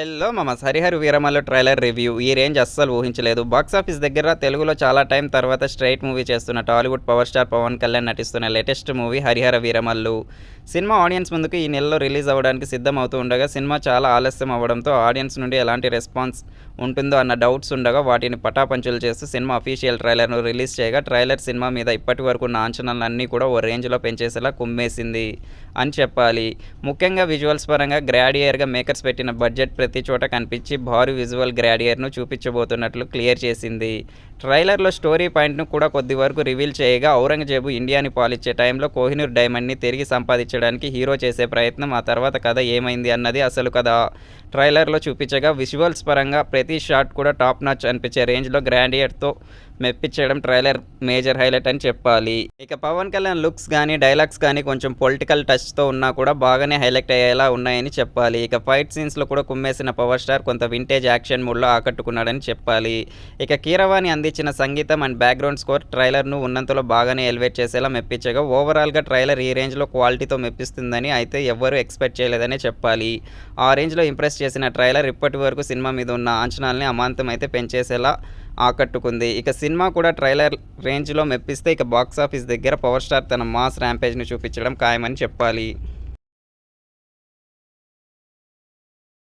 Hello మామ Harihar Veeramallu trailer review ఈ range అస్సలు ఊహించలేదు. బాక్సాఫీస్ దగ్గర తెలుగులో చాలా టైం తర్వాత స్ట్రైట్ మూవీ చేస్తున్న టాలీవుడ్ పవర్ స్టార్ పవన్ కళ్యాణ్ నటిస్తున్న latest movie Harihara Veeramallu cinema audience ముందుకు ఈ నెలలో రిలీజ్ అవ్వడానికి సిద్ధం అవుతూ ఉండగా సినిమా చాలా ఆలస్యం అవ్వడంతో ఆడియన్స్ నుండి ఎలాంటి రెస్పాన్స్ ఉంటుందో అన్న డౌట్స్ ఉండగా వాటిని పటాపంచులు చేస్తూ సినిమా అఫీషియల్ ట్రైలర్ను రిలీజ్ చేయగా ట్రైలర్ సినిమా మీద ఇప్పటి వరకు ఉన్న అంచనాలన్నీ కూడా ఓ రేంజ్లో పెంచేసేలా కుమ్మేసింది అని చెప్పాలి. ముఖ్యంగా విజువల్స్ పరంగా గ్రాడియర్గా మేకర్స్ పెట్టిన బడ్జెట్ ప్రతి చోట కనిపించి భారీ విజువల్ గ్రాడియర్ను చూపించబోతున్నట్లు క్లియర్ చేసింది. ట్రైలర్లో స్టోరీ పాయింట్ను కూడా కొద్ది వరకు రివీల్ చేయగా ఔరంగజేబు ఇండియాని పాలిచ్చే టైంలో కోహినూర్ డైమండ్ని తిరిగి సంపాదించడానికి హీరో చేసే ప్రయత్నం ఆ తర్వాత కథ ఏమైంది అన్నది అసలు కథ. ట్రైలర్లో చూపించగా విజువల్స్ పరంగా ప్రతి షాట్ కూడా టాప్ నాచ్ అనిపించే రేంజ్లో గ్రాండియర్తో మెప్పించడం ట్రైలర్ మేజర్ హైలైట్ అని చెప్పాలి. ఇక పవన్ కళ్యాణ్ లుక్స్ కానీ డైలాగ్స్ కానీ కొంచెం పొలిటికల్ టచ్తో ఉన్నా కూడా బాగానే హైలైట్ అయ్యేలా ఉన్నాయని చెప్పాలి. ఇక ఫైట్ సీన్స్లో కూడా కుమ్మేసిన పవర్ స్టార్ కొంత వింటేజ్ యాక్షన్ మూడ్లో ఆకట్టుకున్నాడని చెప్పాలి. ఇక కీరవాణి అంది అందించిన సంగీతం అండ్ బ్యాక్గ్రౌండ్ స్కోర్ ట్రైలర్ను ఉన్నంతలో బాగానే ఎలివేట్ చేసేలా మెప్పించగా ఓవరాల్గా ట్రైలర్ ఈ రేంజ్లో క్వాలిటీతో మెప్పిస్తుందని అయితే ఎవ్వరూ ఎక్స్పెక్ట్ చేయలేదనే చెప్పాలి. ఆ రేంజ్లో ఇంప్రెస్ చేసిన ట్రైలర్ ఇప్పటి వరకు సినిమా మీద ఉన్న అంచనాల్ని అమాంతం అయితే పెంచేసేలా ఆకట్టుకుంది. ఇక సినిమా కూడా ట్రైలర్ రేంజ్లో మెప్పిస్తే ఇక బాక్సాఫీస్ దగ్గర పవర్ స్టార్ తన మాస్ ర్యాంపేజ్ని చూపించడం ఖాయమని చెప్పాలి.